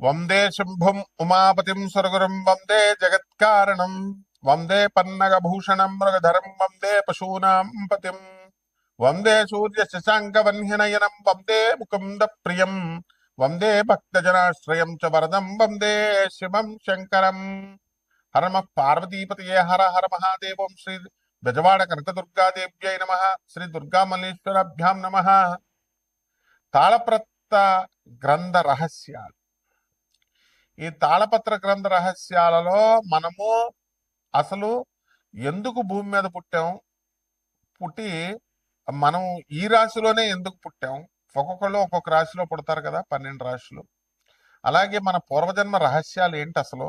వందే శంభుం ఉమాపతిం సురగురం వందే జగత్కారణం వందే పన్నగభూషణం మృగధరం వందే పశూనాం పతిం వందే సూర్య శశాంక వన్యనయనం వందే ముకుంద ప్రియం వందే భక్తజనాశ్రయం చ వరదం వందే శివం శంకరం. హరమ పార్వతీపతియే హర హర మహాదేవం శ్రీ బెజవాడ కనకదుర్గాదేవ్యై నమ శ్రీ దుర్గామల్లేశ్వరాభ్యాం నమ. తాళప్రత్త గ్రంథ రహస్యాలు. ఈ తాళపత్ర గ్రంథ రహస్యాలలో మనము అసలు ఎందుకు భూమి మీద పుట్టాం? పుట్టి మనం ఈ రాశిలోనే ఎందుకు పుట్టాం? ఒక్కొక్కళ్ళు ఒక్కొక్క రాశిలో పుడతారు కదా పన్నెండు రాశులు. అలాగే మన పూర్వజన్మ రహస్యాలు ఏంటి అసలు?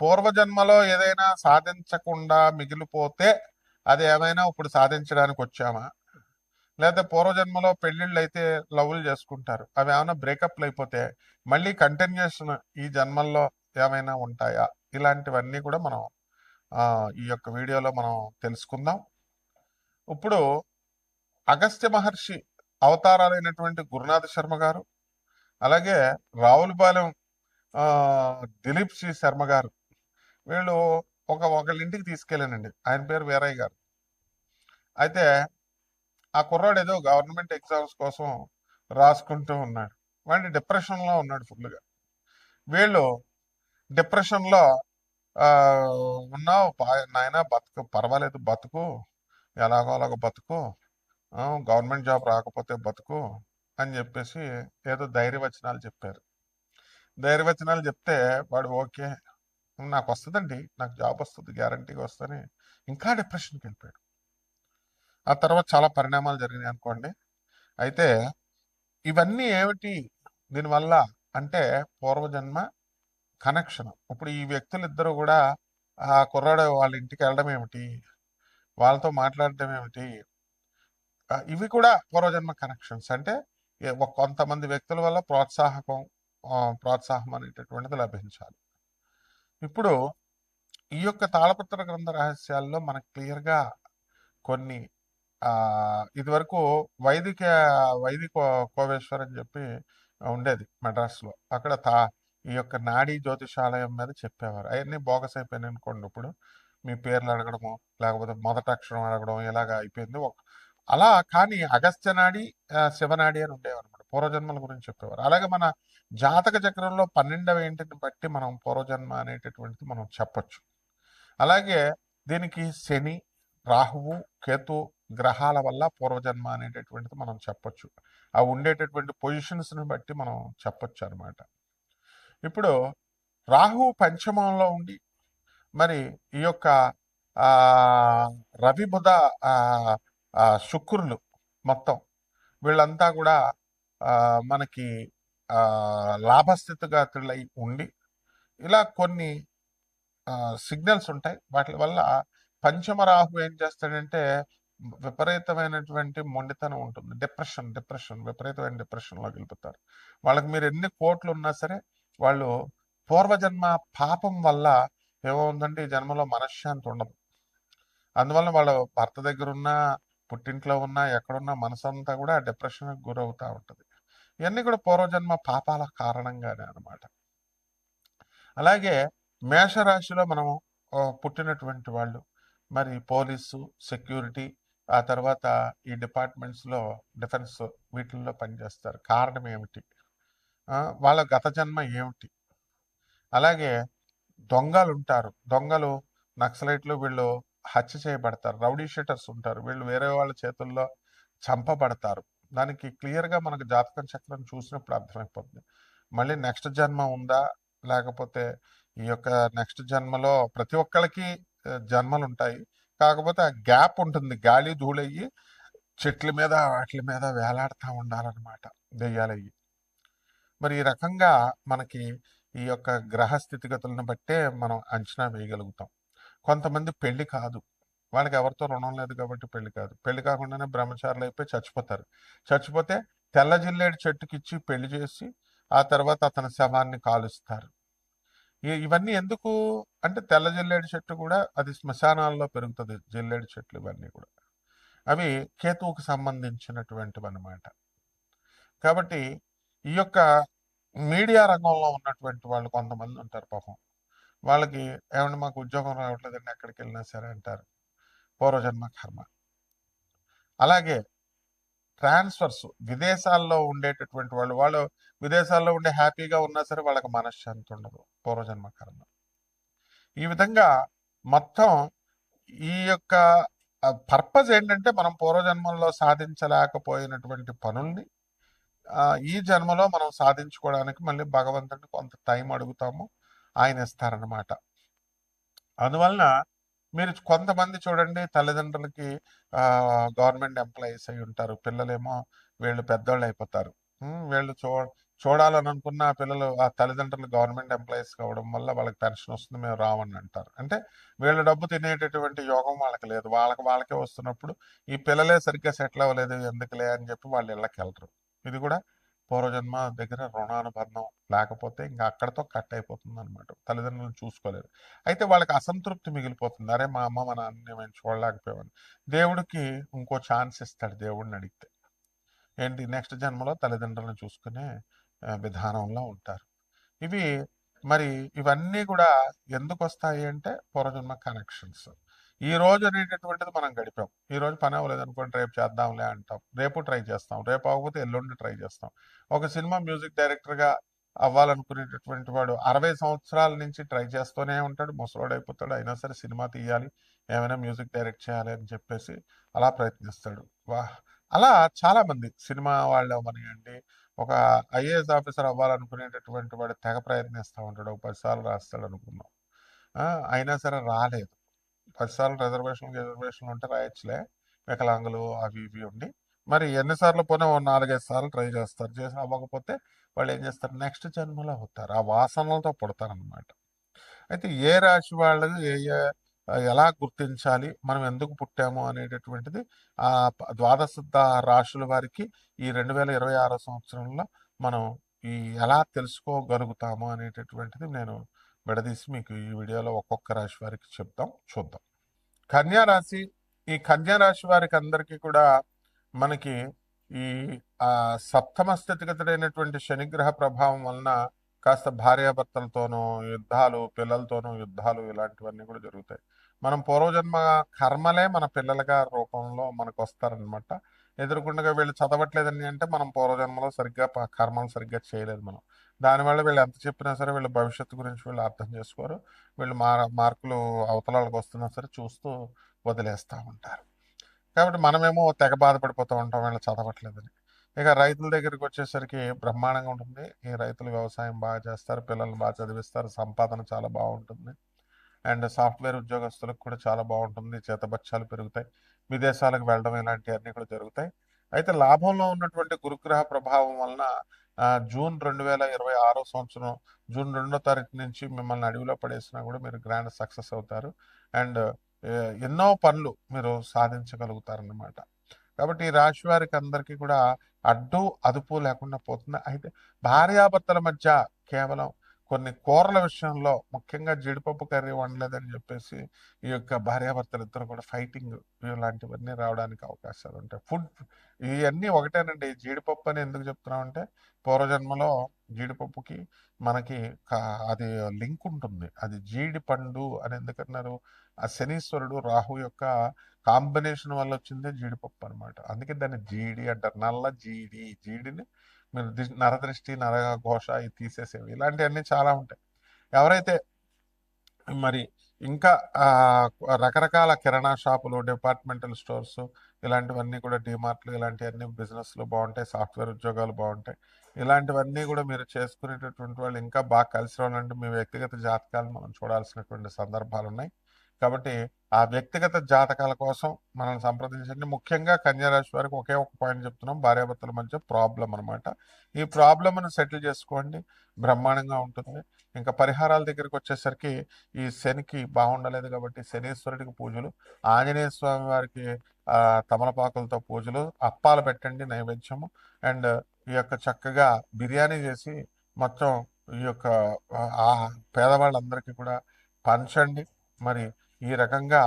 పూర్వజన్మలో ఏదైనా సాధించకుండా మిగిలిపోతే అది ఏమైనా ఇప్పుడు సాధించడానికి వచ్చామా? లేదా పూర్వజన్మలో పెళ్ళిళ్ళు అయితే లవ్లు చేసుకుంటారు. అవి ఏమైనా బ్రేకప్లు అయిపోతే మళ్ళీ కంటిన్యూషన్ ఈ జన్మల్లో ఏమైనా ఉంటాయా? ఇలాంటివన్నీ కూడా మనం ఈ యొక్క వీడియోలో మనం తెలుసుకుందాం. ఇప్పుడు అగస్త్య మహర్షి అవతారాలైనటువంటి గురునాథ శర్మ గారు అలాగే రావులపాలెం దిలీప్ శ్రీ శర్మ గారు వీళ్ళు ఒక ఒకళ్ళ ఇంటికి తీసుకెళ్ళానండి. ఆయన పేరు వీరయ్య గారు. అయితే ఆ కుర్రాడు ఏదో గవర్నమెంట్ ఎగ్జామ్స్ కోసం రాసుకుంటూ ఉన్నాడు. వాడి డిప్రెషన్లో ఉన్నాడు ఫుల్గా వీళ్ళు డిప్రెషన్లో ఉన్నావు నాయన నాయనా బతుకు పర్వాలేదు బతుకు ఎలాగో అలాగో బతుకు గవర్నమెంట్ జాబ్ రాకపోతే బతుకు అని చెప్పేసి ఏదో ధైర్యవచనాలు చెప్పారు. ధైర్యవచనాలు చెప్తే వాడు ఓకే నాకు వస్తుందండి నాకు జాబ్ వస్తుంది గ్యారంటీగా వస్తుంది ఇంకా డిప్రెషన్కి వెళ్ళిపోయాడు. ఆ తర్వాత చాలా పరిణామాలు జరిగినాయి అనుకోండి. అయితే ఇవన్నీ ఏమిటి? దీనివల్ల అంటే పూర్వజన్మ కనెక్షన్. ఇప్పుడు ఈ వ్యక్తులు ఇద్దరు కూడా ఆ కుర్రాడు వాళ్ళ ఇంటికి వెళ్ళడం ఏమిటి? వాళ్ళతో మాట్లాడటం ఏమిటి? ఇవి కూడా పూర్వజన్మ కనెక్షన్స్. అంటే కొంతమంది వ్యక్తుల వల్ల ప్రోత్సాహకం ప్రోత్సాహం అనేటటువంటిది లభించాలి. ఇప్పుడు ఈ యొక్క తాళపత్ర గ్రంథ రహస్యాల్లో మనకు క్లియర్గా కొన్ని ఇదివరకు వైదిక వైదిక కోవేశ్వర్ అని చెప్పి ఉండేది మెడ్రాస్లో అక్కడ తా ఈ యొక్క నాడీ జ్యోతిషాలయం మీద చెప్పేవారు. అవన్నీ బోగస్ అయిపోయినాయి అనుకోండి ఇప్పుడు. మీ పేర్లు అడగడము లేకపోతే మొదట అక్షరం అడగడం ఇలాగ అయిపోయింది. ఒక అలా కానీ అగస్త్య నాడి శివనాడి అని ఉండేవారు అనమాట పూర్వజన్మల గురించి చెప్పేవారు. అలాగే మన జాతక చక్రంలో పన్నెండవ ఏంటిని బట్టి మనం పూర్వజన్మ అనేటటువంటిది మనం చెప్పొచ్చు. అలాగే దీనికి శని రాహువు కేతు గ్రహాల వల్ల పూర్వజన్మ అనేటటువంటిది మనం చెప్పొచ్చు. ఆ ఉండేటటువంటి పొజిషన్స్ని బట్టి మనం చెప్పొచ్చు అనమాట ఇప్పుడు రాహు పంచమంలో ఉండి మరి ఈ యొక్క ఆ రవి బుధ శుక్రులు మొత్తం వీళ్ళంతా కూడా మనకి లాభస్థితిగా లాభస్థితిగతులై ఉండి ఇలా కొన్ని సిగ్నల్స్ ఉంటాయి. వాటి వల్ల పంచమ రాహు ఏం చేస్తాడంటే విపరీతమైనటువంటి మొండితనం ఉంటుంది. డిప్రెషన్ డిప్రెషన్ విపరీతమైన డిప్రెషన్లోకి వెళ్ళిపోతారు. వాళ్ళకి మీరు ఎన్ని కోట్లు ఉన్నా సరే వాళ్ళు పూర్వజన్మ పాపం వల్ల ఏమవుందంటే ఈ జన్మలో మనశ్శాంతి ఉండదు. అందువల్ల వాళ్ళ భర్త దగ్గర ఉన్నా పుట్టింట్లో ఉన్నా ఎక్కడున్నా మనసంతా కూడా డిప్రెషన్కి గురవుతూ ఉంటుంది. ఇవన్నీ కూడా పూర్వజన్మ పాపాల కారణంగానే అన్నమాట. అలాగే మేషరాశిలో మనం పుట్టినటువంటి వాళ్ళు మరి పోలీసు సెక్యూరిటీ ఆ తర్వాత ఈ డిపార్ట్మెంట్స్లో డిఫెన్స్ వీటిల్లో పనిచేస్తారు. కారణం ఏమిటి? వాళ్ళ గత జన్మ ఏమిటి? అలాగే దొంగలు ఉంటారు దొంగలు నక్సలైట్లు వీళ్ళు హత్య చేయబడతారు. రౌడీ షీటర్స్ ఉంటారు. వీళ్ళు వేరే వాళ్ళ చేతుల్లో చంపబడతారు. దానికి క్లియర్గా మనకు జాతకం చక్రం చూసినప్పుడు అర్థమైపోతుంది మళ్ళీ నెక్స్ట్ జన్మ ఉందా? లేకపోతే ఈ యొక్క నెక్స్ట్ జన్మలో ప్రతి ఒక్కరికి జన్మలు ఉంటాయి కాకపోతే ఆ గ్యాప్ ఉంటుంది. గాలి ధూళయ్యి చెట్ల మీద వాటి మీద వేలాడుతూ ఉండాలన్నమాట దెయ్యాలయ్యి. మరి ఈ రకంగా మనకి ఈ యొక్క గ్రహ స్థితిగతులను బట్టే మనం అంచనా వేయగలుగుతాం. కొంతమంది పెళ్ళి కాదు. వాళ్ళకి ఎవరితో రుణం లేదు కాబట్టి పెళ్ళి కాదు. పెళ్ళి కాకుండానే బ్రహ్మచారులు అయిపోయి చచ్చిపోతారు. చచ్చిపోతే తెల్ల జిల్లేడు చెట్టుకి ఇచ్చి పెళ్ళి చేసి ఆ తర్వాత అతని శవాన్ని కాలుస్తారు. ఇవన్నీ ఎందుకు? అంటే తెల్ల జిల్లేడు చెట్టు కూడా అది శ్మశానాల్లో పెరుగుతుంది జిల్లేడు చెట్లు ఇవన్నీ కూడా. అవి కేతువుకు సంబంధించినటువంటివి అన్నమాట కాబట్టి ఈ యొక్క మీడియా రంగంలో ఉన్నటువంటి వాళ్ళు కొంతమంది ఉంటారు పాపం. వాళ్ళకి ఏమంటే మాకు ఉద్యోగం రావట్లేదండి ఎక్కడికి వెళ్ళినా సరే అంటారు. పూర్వజన్మ కర్మ. అలాగే ట్రాన్స్ఫర్స్ విదేశాల్లో ఉండేటటువంటి వాళ్ళు వాళ్ళు విదేశాల్లో ఉండే హ్యాపీగా ఉన్నా సరే వాళ్ళకి మనశ్శాంతి ఉండదు పూర్వజన్మ కర్మ ఈ విధంగా మొత్తం ఈ యొక్క పర్పస్ ఏంటంటే మనం పూర్వజన్మల్లో సాధించలేకపోయినటువంటి పనుల్ని ఈ జన్మలో మనం సాధించుకోవడానికి మళ్ళీ భగవంతుడిని కొంత టైం అడుగుతాము ఆయన ఇస్తారనమాట అందువలన మీరు కొంతమంది చూడండి తల్లిదండ్రులకి గవర్నమెంట్ ఎంప్లాయీస్ అయి ఉంటారు. పిల్లలేమో వీళ్ళు పెద్దోళ్ళు అయిపోతారు. వీళ్ళు చూ చూడాలని అనుకున్న పిల్లలు ఆ తల్లిదండ్రులు గవర్నమెంట్ ఎంప్లాయీస్ కావడం వల్ల వాళ్ళకి పెన్షన్ వస్తుంది మేము రావని అంటారు. అంటే వీళ్ళ డబ్బు తినేటటువంటి యోగం వాళ్ళకి లేదు. వాళ్ళకి వాళ్ళకే వస్తున్నప్పుడు ఈ పిల్లలే సరిగ్గా సెటిల్ అవ్వలేదు ఎందుకులే అని చెప్పి వాళ్ళు ఇళ్ళకి వెళ్ళరు ఇది కూడా పూర్వజన్మ దగ్గర రుణానుబంధం లేకపోతే ఇంకా అక్కడతో కట్ అయిపోతుంది అనమాట తల్లిదండ్రులను చూసుకోలేరు అయితే వాళ్ళకి అసంతృప్తి మిగిలిపోతుంది. అరే మా అమ్మ మా నాన్న మేము చూడలేకపోయామని. దేవుడికి ఇంకో ఛాన్స్ ఇస్తాడు దేవుడిని అడిగితే. ఏంటి? నెక్స్ట్ జన్మలో తల్లిదండ్రులను చూసుకునే విధానంలో ఉంటారు. ఇవి మరి ఇవన్నీ కూడా ఎందుకు వస్తాయి అంటే పూర్వజన్మ కనెక్షన్స్. ఈ రోజు అనేటటువంటిది మనం గడిపాం. ఈ రోజు పని అవ్వలేదు అనుకోండి రేపు చేద్దాంలే అంటాం. రేపు ట్రై చేస్తాం. రేపు అవ్వకపోతే ఎల్లుండి ట్రై చేస్తాం. ఒక సినిమా మ్యూజిక్ డైరెక్టర్గా అవ్వాలనుకునేటటువంటి వాడు అరవై సంవత్సరాల నుంచి ట్రై చేస్తూనే ఉంటాడు. ముసలోడు అయిపోతాడు అయినా సరే సినిమా తీయాలి. ఏమైనా మ్యూజిక్ డైరెక్ట్ చేయాలి అని చెప్పేసి అలా ప్రయత్నిస్తాడు. వా అలా చాలామంది సినిమా వాళ్ళు అవ్వనివ్వండి ఒక ఐఏఎస్ ఆఫీసర్ అవ్వాలనుకునేటటువంటి వాడు తెగ ప్రయత్నిస్తూ ఉంటాడు. ఒక పది సార్లు రాస్తాడు అనుకున్నాం అయినా సరే రాలేదు. పదిసార్లు రిజర్వేషన్ రిజర్వేషన్లు ఉంటే రాయొచ్చులే. వికలాంగులు అవి ఇవి ఉండి. మరి ఎన్నిసార్లు పోనీ ఓ నాలుగైదు సార్లు ట్రై చేస్తారు. చేసి అవ్వకపోతే వాళ్ళు ఏం చేస్తారు? నెక్స్ట్ జన్మలో అవుతారు. ఆ వాసనలతో పుడతారనమాట అయితే ఏ రాశి వాళ్ళు ఏ ఎలా గుర్తించాలి? మనం ఎందుకు పుట్టాము అనేటటువంటిది ఆ ద్వాదశ రాశుల వారికి ఈ రెండు వేల ఇరవై ఆరో సంవత్సరంలో మనం ఈ ఎలా తెలుసుకోగలుగుతాము అనేటటువంటిది నేను విడదీసి మీకు ఈ వీడియోలో ఒక్కొక్క రాశి వారికి చెప్తాం చూద్దాం. కన్యా రాశి ఈ కన్యా రాశి వారికి అందరికీ కూడా మనకి ఈ సప్తమ స్థితిగతుడైనటువంటి శనిగ్రహ ప్రభావం వలన కాస్త భార్యాభర్తలతోనూ యుద్ధాలు పిల్లలతోనూ యుద్ధాలు ఇలాంటివన్నీ కూడా జరుగుతాయి. మనం పూర్వజన్మ కర్మలే మన పిల్లలుగా రూపంలో మనకు వస్తారనమాట. ఎదురుకుండగా వీళ్ళు చదవట్లేదని అంటే మనం పూర్వజన్మలో సరిగ్గా కర్మలు సరిగ్గా చేయలేదు మనం. దానివల్ల వీళ్ళు ఎంత చెప్పినా సరే వీళ్ళ భవిష్యత్తు గురించి వీళ్ళు అర్థం చేసుకోరు. వీళ్ళు మా మార్కులు అవతలాలకు వస్తున్నా సరే చూస్తూ వదిలేస్తూ ఉంటారు. కాబట్టి మనమేమో తెగ బాధపడిపోతూ ఉంటాం వీళ్ళు చదవట్లేదని. ఇక రైతుల దగ్గరికి వచ్చేసరికి బ్రహ్మాండంగా ఉంటుంది. ఈ రైతులు వ్యవసాయం బాగా చేస్తారు పిల్లల్ని బాగా చదివిస్తారు సంపాదన చాలా బాగుంటుంది. అండ్ సాఫ్ట్వేర్ ఉద్యోగస్తులకు కూడా చాలా బాగుంటుంది. చేతబత్యాలు పెరుగుతాయి. విదేశాలకు వెళ్ళడం ఇలాంటివన్నీ కూడా జరుగుతాయి. అయితే లాభంలో ఉన్నటువంటి గురుగ్రహ ప్రభావం వలన జూన్ రెండు వేల ఇరవై ఆరో సంవత్సరం జూన్ రెండో తారీఖు నుంచి మిమ్మల్ని అడవిలో పడేసినా కూడా మీరు గ్రాండ్ సక్సెస్ అవుతారు. అండ్ ఎన్నో పనులు మీరు సాధించగలుగుతారన్నమాట. కాబట్టి ఈ రాశి వారికి అందరికీ కూడా అడ్డు అదుపు లేకుండా పోతుంది. అయితే భార్యాభర్తల మధ్య కేవలం కొన్ని కూరల విషయంలో ముఖ్యంగా జీడిపప్పు కర్రీ వండలేదని చెప్పేసి ఈ యొక్క భార్యాభర్తలు ఇద్దరు కూడా ఫైటింగ్ ఇలాంటివన్నీ రావడానికి అవకాశాలు ఉంటాయి. ఫుడ్ ఇవన్నీ ఒకటేనండి. జీడిపప్పు అని ఎందుకు చెప్తున్నామంటే పూర్వజన్మలో జీడిపప్పుకి మనకి కా- అది లింక్ ఉంటుంది. అది జీడిపండు అని ఎందుకన్నారు? ఆ శనీశ్వరుడు రాహు యొక్క కాంబినేషన్ వల్ల వచ్చిందే జీడిపప్పు అనమాట అందుకే దాన్ని జీడి అంటారు. నల్ల జీడి జీడిని మీరు నరదృష్టి నర ఘోష ఇవి తీసేసేవి. ఇలాంటివన్నీ చాలా ఉంటాయి. ఎవరైతే మరి ఇంకా రకరకాల కిరాణా షాపులు డిపార్ట్మెంటల్ స్టోర్స్ ఇలాంటివన్నీ కూడా డిమార్ట్లు ఇలాంటివన్నీ బిజినెస్లు బాగుంటాయి సాఫ్ట్వేర్ ఉద్యోగాలు బాగుంటాయి. ఇలాంటివన్నీ కూడా మీరు చేసుకునేటటువంటి వాళ్ళు ఇంకా బాగా కలిసి రావాలంటే మీ వ్యక్తిగత జాతకాలను మనం చూడాల్సినటువంటి సందర్భాలు ఉన్నాయి కాబట్టి ఆ వ్యక్తిగత జాతకాల కోసం మనం సంప్రదించండి. ముఖ్యంగా కన్యారాశి వారికి ఒకే ఒక పాయింట్ చెప్తున్నాం. భార్యాభర్తల మధ్య ప్రాబ్లం అనమాట ఈ ప్రాబ్లమ్ను సెటిల్ చేసుకోండి. బ్రహ్మాండంగా ఉంటుంది. ఇంకా పరిహారాల దగ్గరికి వచ్చేసరికి ఈ శనికి బాగుండలేదు కాబట్టి శనీశ్వరుడికి పూజలు ఆంజనేయ స్వామి వారికి తమలపాకులతో పూజలు అప్పాలు పెట్టండి నైవేద్యము. అండ్ ఈ యొక్క చక్కగా బిర్యానీ చేసి మొత్తం ఈ యొక్క ఆ పేదవాళ్ళందరికీ కూడా పంచండి. మరి ఈ రకంగా